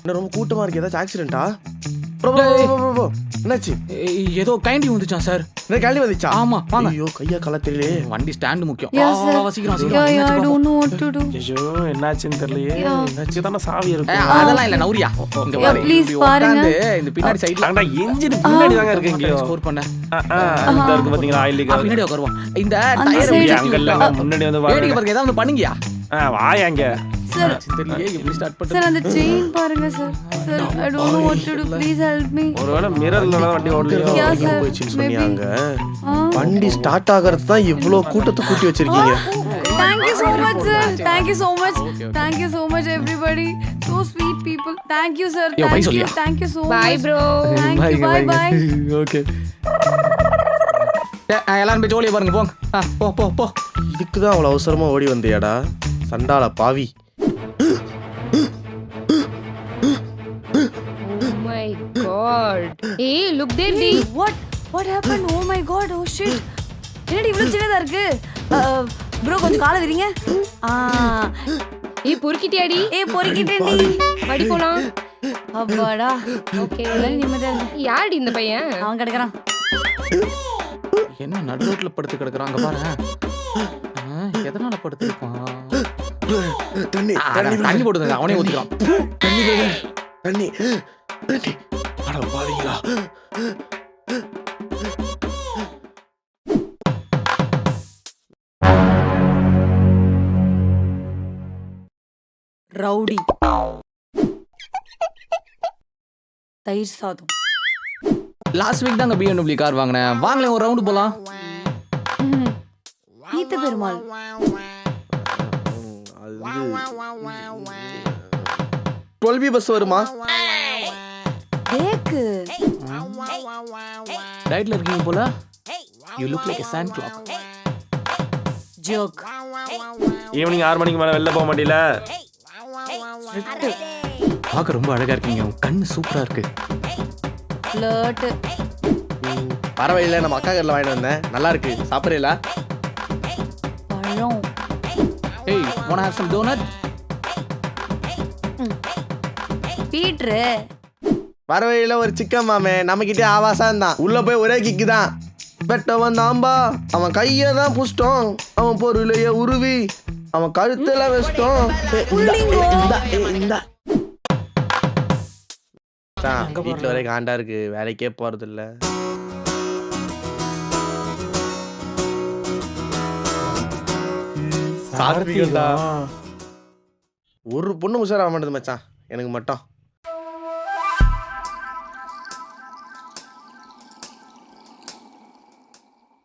என்ன ரொம்ப கூட்டமா இருக்கு? ஏதாச்சும் ஆக்சிடென்ட்டா என்னாச்சு? ஏதோ கைண்டி வந்துச்சான் சார். என்ன கேள்வி வந்துச்சா? ஆமா வாங்க. ஐயோ கையா கால தெரியலையே வண்டி ஸ்டாண்ட் முக்கியம். சீக்கிரம் சீக்கிரம். ஐயோ என்னாச்சுன்னு தெரியலையே. என்னாச்சு தானே சாவி ஏய், இருக்கும் அதெல்லாம் இல்ல நௌரியா இங்க பாரு. பாருங்க. இந்த பின்னாடி சைடுல ஆண்டா என்ஜின் பின்னாடி தாங்க இருக்கு இங்கேயோ ஸ்கோர் பண்ண. இந்த இருக்கு பாத்தீங்களா ஆயில் ஆ, பின்னாடி உட்காருவோம். இந்த டயர் side. அங்க இல்ல முன்னாடி வந்து வேடிக்கை பாருங்க. பாருங்க ஏதாவது பண்ணுங்கயா ஆ, வாயா அங்க சார் தெரியலையே எப்படி ஸ்டார்ட் சார் பண்றது அந்த செயின் பாருங்க sir sir I don't know what to do please help me ஒருவேளை மிரர்ல தான் வண்டி ஓடலையோ. போயிடுச்சுன்னு. சொன்னாங்க வண்டி ஸ்டார்ட் ஆகிறது தான் இவ்வளோ கூட்டத்தை கூட்டி வச்சிருக்கீங்க Thank you so much, sir. Thank you so much. Thank you so much, everybody. So sweet people. Thank you, sir. Thank you. Thank you so Bye, much. bro. Thank you. Bye, bye. Okay எல்லாரும் போய் ஜோலியா பாருங்க போங்க போ போ போ இதுக்கு தான் அவ்வளோ அவசரமா ஓடி வந்தியாடா சண்டால பாவி god. Hey, look there, Hey, Dee. what? What happened? Oh my god. Oh shit. என்னடி இவ்வளவு சின்னதா இருக்கு? ப்ரோ கொஞ்சம் காலை விரிங்க. ஆ. ஏய் பொறுக்கிட்டியாடி? ஏ பொறுக்கிட்டேன்டி. படி போலாம். அப்பாடா. ஓகே. எல்லாம் நிம்மதியா. யாருடி இந்த பையன்? அவன் கிடக்குறான். என்ன நடு ரோட்ல படுத்து கிடக்குறாங்க பாரு. எதனால படுத்துருப்பான்? தண்ணி தண்ணி போட்டு அவனே ஊத்திக்கிறான் தண்ணி. தண்ணி. ரவுடி. தயிர் சாதம். லாஸ்ட் வீக் தாங்க பிஎன்டபிள்யூ கார் வாங்கினேன். வாங்கலேன் ஒரு ரவுண்டு போலாம். ஈத்த பெருமாள். அது டுவெல் பி பஸ் வருமா? பேக்கு ரைட்ல இருக்கீங்க போல? You look like a sand clock. Joke evening ஆறு மணிக்கு மேலே வெளில போக மாட்டீல? பார்க்க ரொம்ப அழகா இருக்கீங்க. உங்க கண்ணு சூப்பரா இருக்கு. ஃப்ளர்ட் பரவாயில்ல நம்ம அக்கா கடையில் வாங்கிட்டு வந்தேன். நல்லா இருக்கு. சாப்பிட்றீங்களா? பழம். ஏய் wanna have some donut? பீட்ரு பரவாயில்ல ஒரு சிக்கன் மாமே நம்மக்கிட்டே ஆவாசம் தான் உள்ள போய் ஒரே கிக்கு தான். பெட்டவன் தாம்பா. அவன் கையை தான் புஷ்டம் அவன் பொருளைய உருவி அவன் கழுத்துல வச்சிட்டோம். வீட்டில் ஒரே காண்டா இருக்கு. வேலைக்கே போறது இல்ல சாப்பிட்டீங்களா ஒரு பொண்ணு உஷாரா மாட்டேது மச்சான். எனக்கு மட்டும்.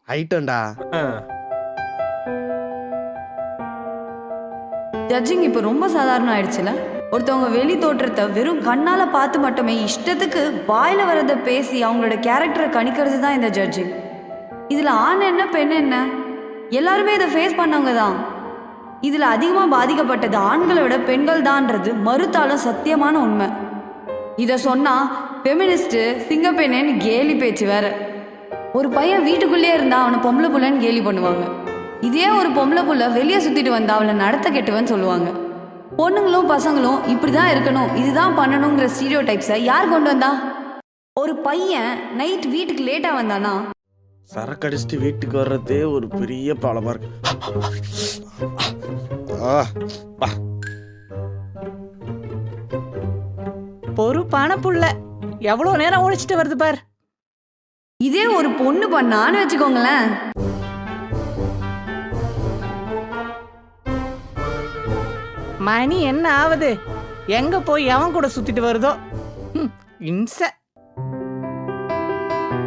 ஐட்டம்டா ஜட்ஜிங் இப்போ ரொம்ப சாதாரணம் ஆயிடுச்சுல? ஒருத்தவங்க வெளி தோற்றத்தை வெறும் கண்ணால பார்த்து மட்டுமே இஷ்டத்துக்கு வாயில வரதை பேசி அவங்களோட கேரக்டரை கணிக்கிறது தான் இந்த ஜட்ஜிங் இதுல ஆண் என்ன பெண் என்ன? எல்லாருமே இதை ஃபேஸ் பண்ணவங்க தான். இதுல அதிகமா பாதிக்கப்பட்டது ஆண்களை விட பெண்கள் தான்ன்றது மறுத்தாலும் சத்தியமான உண்மை. இதை சொன்னா ஃபெமினிஸ்ட் சிங்கப்பெண்ணேன்னு கேலி பேச்சு வேற. ஒரு பையன் வீட்டுக்குள்ளேயே இருந்தா அவனை பொம்பளை புள்ளன்னு கேலி பண்ணுவாங்க. இதே ஒரு பொம்பளை புள்ள வெளியே சுத்திட்டு வந்தா அவளை நடத்த கெட்டுவன்னு சொல்லுவாங்க. பொண்ணுங்களும் பசங்களும் இப்படிதான் இருக்கணும் இதுதான் பண்ணணுங்கிற ஸ்டீரியோ டைப்ஸை யார் கொண்டு வந்தா? ஒரு பையன் நைட் வீட்டுக்கு லேட்டா வந்தானா? சரக்கு அடிச்சுட்டு வீட்டுக்கு வர்றதே ஒரு பெரிய ப்ராப்ளமா இருக்கு. ஆ, பா. பொறுப்பான புள்ள. எவ்வளவு நேரம் ஒழிச்சிட்டு வருது பார். இதே ஒரு பொண்ணு பண்ணான்னு வச்சுக்கோங்களேன். மணி என்ன ஆகுது எங்க போய் எவன் கூட சுத்திட்டு வருதோ? ஹம், இம்ச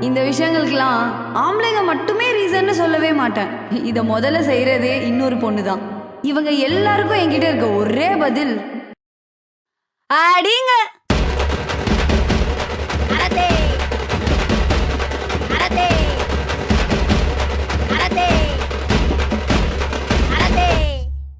இந்த விஷயங்களுக்கெல்லாம் ஆம்பளைங்க மட்டுமே ரீசன்னு சொல்லவே மாட்டேன். இதை முதல்ல செய்யறதே இன்னொரு பொண்ணு தான் இவங்க எல்லாருக்கும் என்கிட்ட இருக்க ஒரே பதில் அடிங்க!